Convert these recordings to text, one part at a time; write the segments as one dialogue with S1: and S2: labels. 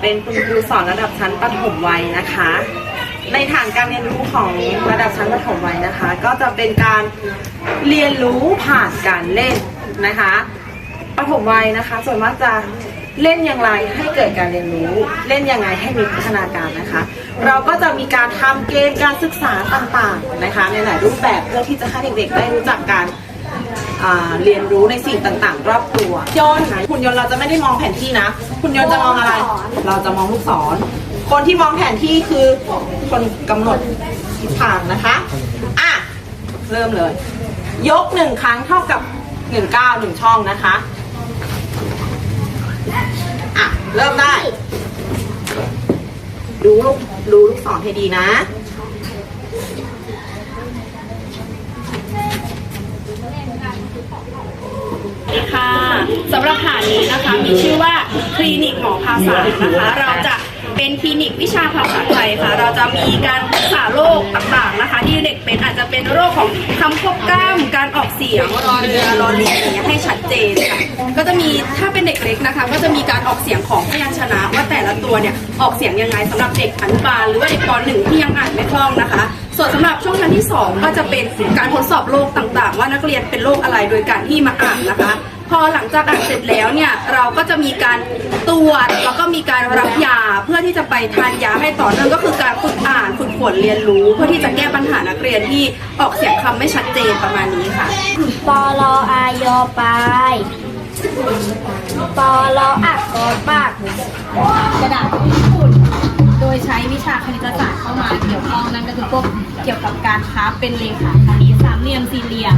S1: เป็นคุณครูสอนระดับชั้นประถมวัยนะคะ ในฐานการเรียนรู้ของระดับชั้นประถมวัยนะคะ ก็จะเป็นการเรียนรู้ผ่านการเล่นนะคะประถมวัยนะคะ ส่วนมากจะเล่นอย่างไรให้เกิดการเรียนรู้เล่นยังไงให้มีพัฒนาการนะคะ เราก็จะมีการทำเกณฑ์การศึกษาต่างๆนะคะ ในหลายรูปแบบเพื่อที่จะให้เด็กๆได้รู้จักการ เรียนรู้ในสิ่งต่างๆ รอบตัวยนต์หุ่นยนต์เราจะไม่ได้มองแผนที่นะหุ่นยนต์จะมองอะไร เราจะมองลูกศร คนที่มองแผนที่คือคนกำหนดทิศทางนะคะอะเริ่มเลย ยกหนึ่งครั้งเท่ากับหนึ่งก้าวหนึ่งช่องนะคะอะเริ่มได้ ดูลูกดูลูกศรให้ดีนะ
S2: ค่ะสำหรับฐานนี้นะคะมีชื่อว่าคลินิกหมอภาษานะคะ เราจะเป็นคลินิกวิชาภาษาไทยค่ะ เราจะมีการรักษาโรคต่างๆนะคะ ที่เด็กเป็นอาจจะเป็นโรคของคำควบกล้ามการออกเสียงรอเรือรอลิงอย่างเงี้ยให้ชัดเจนค่ะก็จะมีถ้าเป็นเด็กเล็กนะคะ ก็จะมีการออกเสียงของพยัญชนะว่าแต่ละตัวเนี่ยออกเสียงยังไงสำหรับเด็กอนุบาลหรือว่าเด็กป .1 ที่ยังอ่านไม่คล่องนะคะ ส่วนสำหรับช่วงชั้นที่ 2 ก็จะเป็นการทดสอบโรคต่างๆ ว่านักเรียนเป็นโรคอะไรโดยการที่มาอ่านนะคะ พอหลังจากอ่านเสร็จแล้วเนี่ยเราก็จะมีการตรวจแล้วก็มีการรับยาเพื่อที่จะไปทานยาให้ต่อเนื่องก็คือการฝึกอ่านฝึกฝนเรียนรู้ เพื่อที่จะแก้ปัญหานักเรียนที่ออกเสียงคำไม่ชัดเจนประมาณนี้ค่ะ
S3: ปอลออายอปลายปอลออักกอปาก
S4: กระดาษ วิชาคณิตศาสตร์เข้ามาเกี่ยวข้องนั่นก็คือพวกเกี่ยวกับการค้าเป็นเลขาคณิตสามเหลี่ยมสี่เหลี่ยม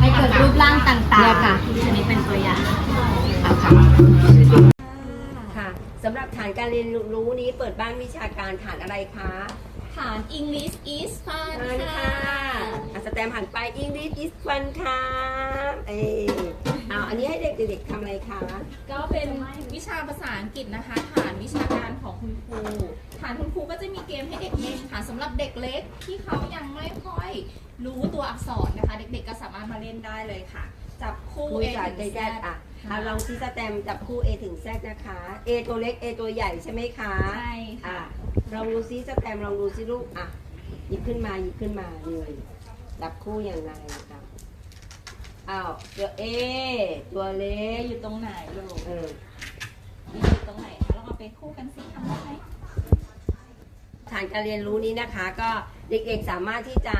S4: ให้เกิดรูปร่างต่างๆค่ะอันนี้เป็นตัวอย่าง
S5: ค่ะสำหรับฐานการเรียนรู้นี้เปิดบ้านวิชาการฐานอะไรคะ
S4: ฐาน English is fun
S5: ฐานค่ะอะสแตมหันไป English is fun ค่ะเออเอาอันนี้ให้เด็กๆทำอะไรคะ
S6: ก็เป็นวิชาภาษาอังกฤษนะคะ ฐานวิชาการของคุณครูฐานคุณครูก็จะมีเกมให้เด็กเล่นค่ะสำหรับเด็กเล็กที่เขายังไม่ค่อยรู้ตัวอักษรนะคะ เด็กๆก็สามารถมาเล่นได้เลยค่ะ จับคู่
S5: ครู
S6: A
S5: สา
S6: ถึ
S5: ธิ
S6: ง
S5: ต
S6: Z
S5: อะเอาลองซีสแตมจับคู่ A ถึง Z นะคะ A ตัวเล็ก A ตัวใหญ่ใช่ไหมคะ
S6: ใช่ค่ะ
S5: อะลองดูซิสแตมลองดูซิลูกอะหยิบขึ้นมาหยิบขึ้นมาเลยจับคู่อย่างไรครับ อ้าวตัว A ตัวเล็ก
S6: อยู่ตรงไหนลูก
S5: เออ
S6: อยู่ตรงไหนคะลองเอาไปคู่กันสิทำได้ไหม
S5: ฐานการเรียนรู้นี้นะคะก็เด็กๆสามารถที่จะ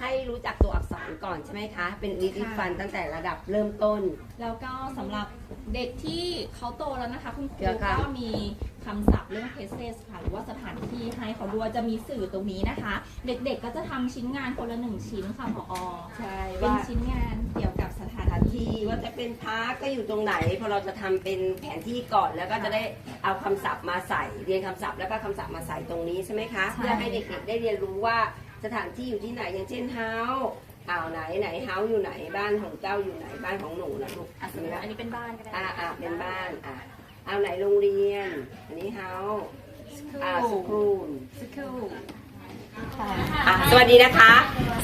S5: ให้รู้จักตัวอักษรก่อนใช่ไหมคะ เป็นลิทิฟันตั้งแต่ระดับเริ่มต้น
S6: แล้วก็สำหรับเด็กที่เขาโตแล้วนะคะ คุณครู
S5: เดี๋ยวค่ะ
S6: ก็มีคำศัพท์เรื่อง cases ค่ะหรือว่าสถานที่ให้เขาด้วยจะมีสื่อตรงนี้นะคะ เด็กๆก็จะทำชิ้นงานคนละหนึ่งชิ้นค่ะผอ
S5: ใช่
S6: เป็น
S5: ว่า
S6: ชิ้นงานเกี่ยวกับสถาน
S5: สถาน
S6: ที่
S5: ที่ว่าจะเป็นพาร์คก็อยู่ตรงไหนพอเราจะทำเป็นแผนที่ก่อนแล้วก็จะได้เอาคำศัพท์มาใส่เรียนคำศัพท์แล้วก็คำศัพท์มาใส่ตรงนี้ใช่ไหมคะ
S6: ใช่
S5: เพื่อให้เด็กๆได้เรียนรู้ว่าสถานที่อยู่ที่ไหนอย่างเช่นเฮาอ่าวไหนไหนเฮาอยู่ไหนบ้านของเจ้าอยู่ไหนบ้านของหนูนะลูก
S6: อะสมมติว่าอันนี้เป็นบ้านก็ได้
S5: อ่าอ่าเป็นบ้านอ่าเอาไหนโรงเรียน อันนี้เฮาอ่าสคูล
S6: สกูล
S5: อ่าสวัสดีนะคะ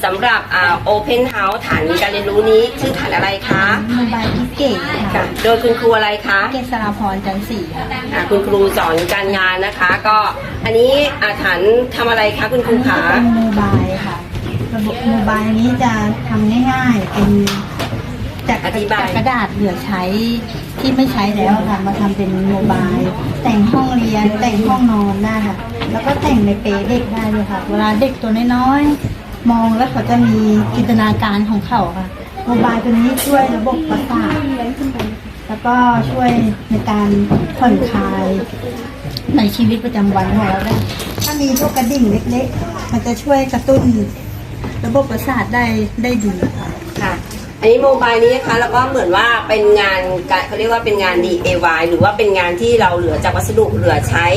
S5: สำหรับอ่าโอเพนเฮาส์ฐานการเรียนรู้นี้ชื่อฐานอะไรคะ
S3: โมบายอีเก๋
S5: ค่ะ โดยคุณครูอะไรคะ
S3: เกษราพรจันทร์ศรีค่ะ
S5: อ่าคุณครูสอนการงานนะคะ ก็อันนี้อาฐานทำอะไรคะคุณครูคะ
S3: เป็นโมบายค่ะ ระบบโมบายนี้จะทำง่ายๆ เป็นจาก
S5: อธิบาย
S3: จากกระดาษเหลือใช้ ที่ไม่ใช้แล้วค่ะมาทำเป็นโมบายแต่งห้องเรียนแต่งห้องนอนได้ค่ะ แล้วก็แต่งในเปรย์เด็กได้ด้วยค่ะ เวลาเด็กตัวน้อยๆมองแล้วเขาจะมีจินตนาการของเขาค่ะโมบายตัวนี้ช่วยระบบประสาทแล้วก็ช่วยในการผ่อนคลายในชีวิตประจำวันของเราได้ถ้ามีพวกกระดิ่งเล็ก ๆ มันจะช่วยกระตุ้นระบบประสาทได้ได้ดีค่ะ
S5: อันนี้โมบายนี้นะคะแล้วก็เหมือนว่าเป็นงานการเขาเรียกว่าเป็นงาน DIY หรือว่าเป็นงานที่เราเหลือจากวัสดุเหลือใช้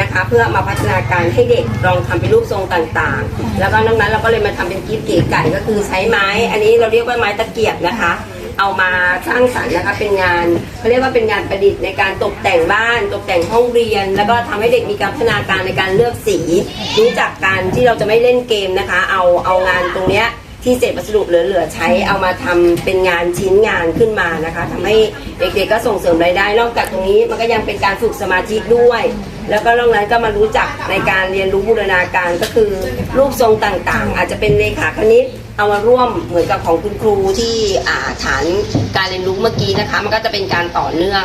S5: นะคะ เพื่อมาพัฒนาการให้เด็กลองทำเป็นรูปทรงต่างๆ แล้วก็นอกนั้นเราก็เลยมาทำเป็นกิฟต์เก๋ไก่ก็คือใช้ไม้ อันนี้เราเรียกว่าไม้ตะเกียบนะคะ เอามาสร้างสรรค์นะคะเป็นงานเขาเรียกว่าเป็นงานประดิษฐ์ในการตกแต่งบ้านตกแต่งห้องเรียน แล้วก็ทำให้เด็กมีการพัฒนาการในการเลือกสี รู้จักการที่เราจะไม่เล่นเกมนะคะ เอาเอางานตรงเนี้ย ที่เศษวัสดุเหลือๆใช้เอามาทำเป็นงานชิ้นงานขึ้นมานะคะทำให้เด็กๆก็ส่งเสริมรายได้ นอกจากตรงนี้มันก็ยังเป็นการฝึกสมาธิด้วย แล้วก็นอกนั้นก็มารู้จักในการเรียนรู้บูรณาการก็คือรูปทรงต่างๆ อาจจะเป็นเลขาคณิตเอามาร่วมเหมือนกับของคุณครูที่อ่าฐานการเรียนรู้เมื่อกี้นะคะ มันก็จะเป็นการต่อเนื่อง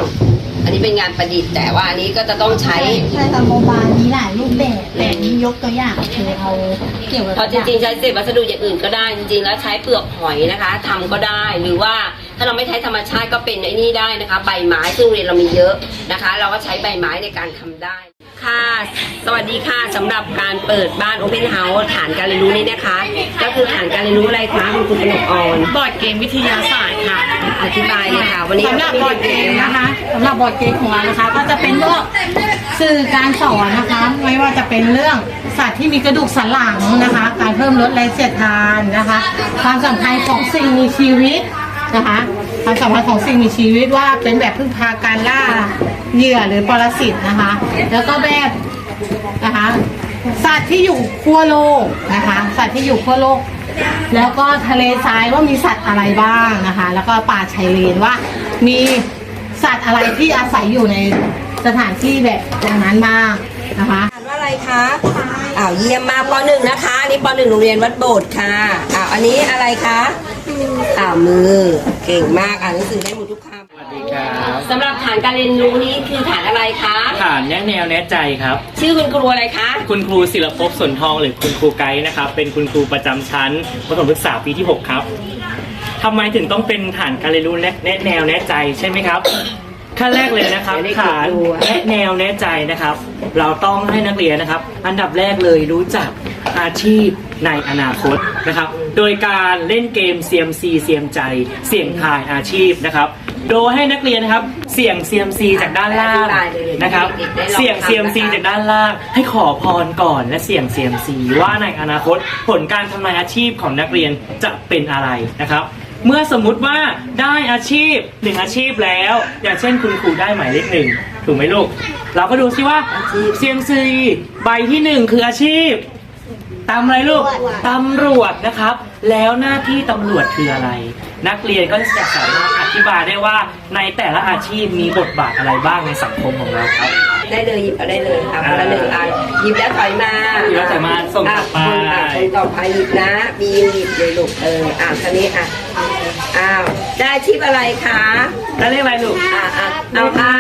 S5: อันนี้เป็นงานประดิษฐ์แต่ว่าอันนี้ก็จะต้องใช้
S3: ใช่ค่ะโมบายมีหลายรูปแบบแต่นี้ยกตัวอย่างคือเอาเกี่ยวกับ
S5: เพราะจริงๆใช้เศษวัสดุอย่างอื่นก็ได้จริงๆ แล้วใช้เปลือกหอยนะคะทำก็ได้หรือว่าถ้าเราไม่ใช้ธรรมชาติก็เป็นไอ้นี่ได้นะคะ ใบไม้ซึ่งโรงเรียนเรามีเยอะนะคะ เราก็ใช้ใบไม้ในการทำได้ ค่ะ สวัสดีค่ะสำหรับการเปิดบ้าน Open House ฐานการเรียนรู้นี้นะคะก็ คือฐานการเรียนรู้อะไรคะคุณครูกนกออน
S7: บอร์ดเกมวิทยาศาสตร์ค่ะ
S5: อธิบายเลยค่ะ วันนี้
S7: สำหรับบอร์ดเกมนะคะสำหรับบอร์ดเกมของเรานะคะ ก็จะเป็นพวกสื่อการสอนนะคะ ไม่ว่าจะเป็นเรื่องสัตว์ที่มีกระดูกสันหลังนะคะ การเพิ่มลดแรงเสียดทานนะคะ ความสำคัญของสิ่งมีชีวิตนะคะความสำคัญของสิ่งมีชีวิตว่าเป็นแบบพึ่งพาการล่าเหยื่อหรือปรสิตนะคะ แล้วก็แบบนะคะ สัตว์ที่อยู่ขั้วโลกนะคะ สัตว์ที่อยู่ขั้วโลก แล้วก็ทะเลทรายว่ามีสัตว์อะไรบ้างนะคะ แล้วก็ป่าชายเลนว่า มีสัตว์อะไรที่อาศัยอยู่ในสถานที่แบบตรงนั้นบ้างนะคะ
S5: อ่านว่าอะไรคะอ้าวเยี่ยมมากปหนึ่งนะคะอันนี่ปหนึ่งโรงเรียนวัดโบสถ์ค่ะอ้าวอันนี้อะไรคะอ้าวมือเก่งมากอ่านหนังสือได้หมด
S8: สวัสดีครับ
S5: สำหรับฐานการเรียนรู้นี้คือฐานอะไรคะ
S8: ฐานแนะแนวแนะใจครับ
S5: ชื่อคุณครูอะไรคะ
S8: คุณครูศิลปภสนทองหรือคุณครูไกด์นะครับ เป็นคุณครูประจำชั้นประถมศึกษาปีที่ 6 ครับทำไมถึงต้องเป็นฐานการเรียนรู้แนะแนะแนวแนะใจใช่ไหมครับ ขั้นแรกเลยนะครับ
S5: ไม่ได้
S8: ฐาน
S5: กลัว
S8: แนะแนวแนะใจนะครับ เราต้องให้นักเรียนนะครับ อันดับแรกเลยรู้จักอาชีพ ในอนาคตนะครับ โดยการเล่นเกม CMC เสียมใจ เสี่ยงทายอาชีพนะครับ โดยให้นักเรียนนะครับ เสี่ยง CMC จากด้านล่างนะครับ เสี่ยง CMC จากด้านล่าง ให้ขอพรก่อนและเสี่ยง CMC ว่าในอนาคตผลการทำนายอาชีพของนักเรียนจะเป็นอะไรนะครับเมื่อสมมุติว่าได้อาชีพหนึ่งอาชีพแล้ว อย่างเช่นคุณครูได้หมายเลขหนึ่งถูกไหมลูก เราก็ดูซิว่าเซียมซีใบที่หนึ่งคืออาชีพ ตำอะไรลูกตำรวจนะครับ แล้วหน้าที่ตำรวจคืออะไร นักเรียนก็จะสามารถอธิบายได้ว่าในแต่ละอาชีพมีบทบาทอะไรบ้างในสังคมของเราครับ
S5: ได้เลยหยิบเอาได้เลยค่ะคนละหนึ่งอันหยิบแล้วถอยมา
S8: หยิบแล้วถอยมาส่งต่อไปะ
S5: คนอะคนต่อไปหยิบนะบีมหยิบเลยลูกเอออะคันนี้อะอ้าวได้อาชีพอะไรคะ
S8: แล้วเรียกอะไรลูก
S5: อะอะเอาค่ะ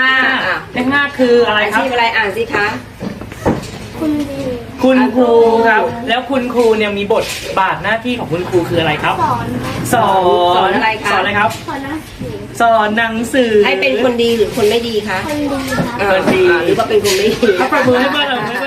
S5: อะ
S8: เลขห้าคืออะไร
S5: อา
S8: ครับ
S5: ชีพอะไรอ่านสิคะ
S8: คุณ ครูครับ แล้วคุณครูเนี่ยมีบทบาทหน้าที่ของคุณครูคืออะไรครับ สอน
S5: สอนอะไรคะ
S8: สอนอะไรครับสอนหนังสือ
S5: ให้เป็นคนดีหรือคนไม่ดีคะคนดี
S8: คนดี
S5: หรือว่าเป็นคนไม่ดี
S8: เอาประมือให้เพื่อนเราให้เพื่อน